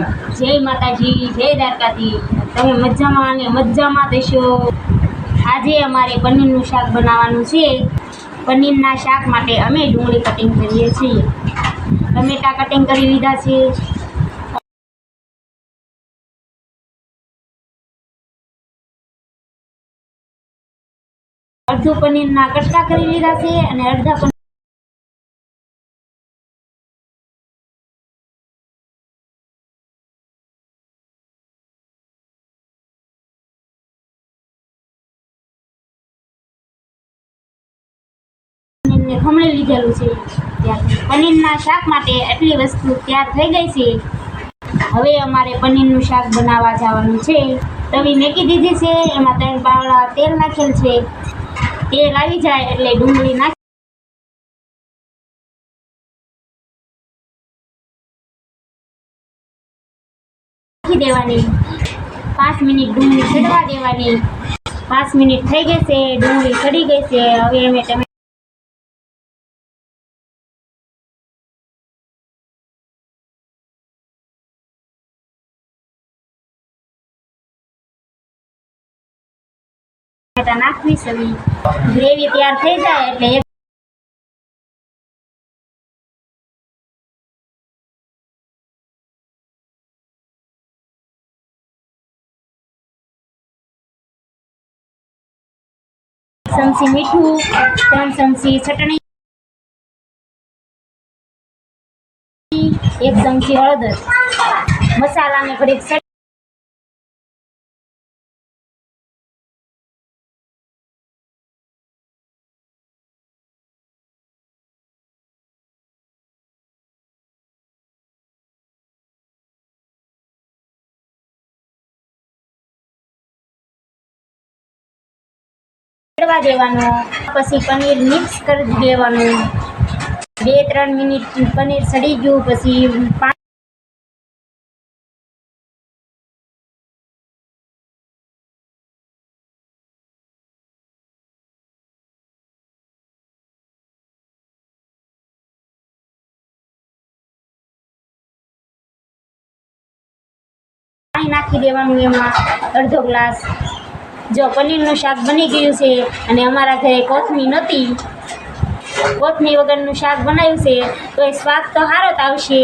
જય માતાજી, જય દ્વારકાજી તમે મજામાં અને મજામાં થશો આજે અમારે પનીરનું શાક બનાવવાનું છે. પનીરના શાક માટે અમે ડુંગળી કટિંગ કરીએ છીએ. ટમેટા કટિંગ કરી લીધા છે. અડધું પનીરના કટકા કરી લીધા છે અને અડધા પનીરને ખમણી લીધેલું છે પનીરના શાક માટે આટલી વસ્તુ તૈયાર થઈ ગઈ છે. હવે અમારે પનીરનું શાક બનાવવા જવાનું છે. તવી મેકી દીધી છે, એમાં ત્રણ પાવડા તેલ નાખેલ છે. તેલ આવી જાય એટલે ડુંગળી નાખી દેવાની. પાંચ મિનિટ ડુંગળી ચડવા દેવાની. પાંચ મિનિટ થઈ ગઈ છે, ડુંગળી ચડી ગઈ છે. હવે અમે ટમે ટમેટા નાખવી સવી ગ્રેવી તૈયાર થઈ જાય એટલે ચમચી મીઠું, ત્રણ ચમચી ચટણી, એક ચમચી હળદર. મસાલાને ઘડીક ચડવા દેવાનો. પછી પનીર મિક્સ કરી દેવાનું. બે, ત્રણ મિનિટ પનીર સડી ગયું, પછી પાણી નાખી દેવાનું એમાં અડધો ગ્લાસ. જો પનીરનું શાક બની ગયું છે અને અમારા ઘરે કોથમી નહોતી કોથમી વગરનું શાક બનાવ્યું છે, તો એ સ્વાદ તો સારો જ આવશે.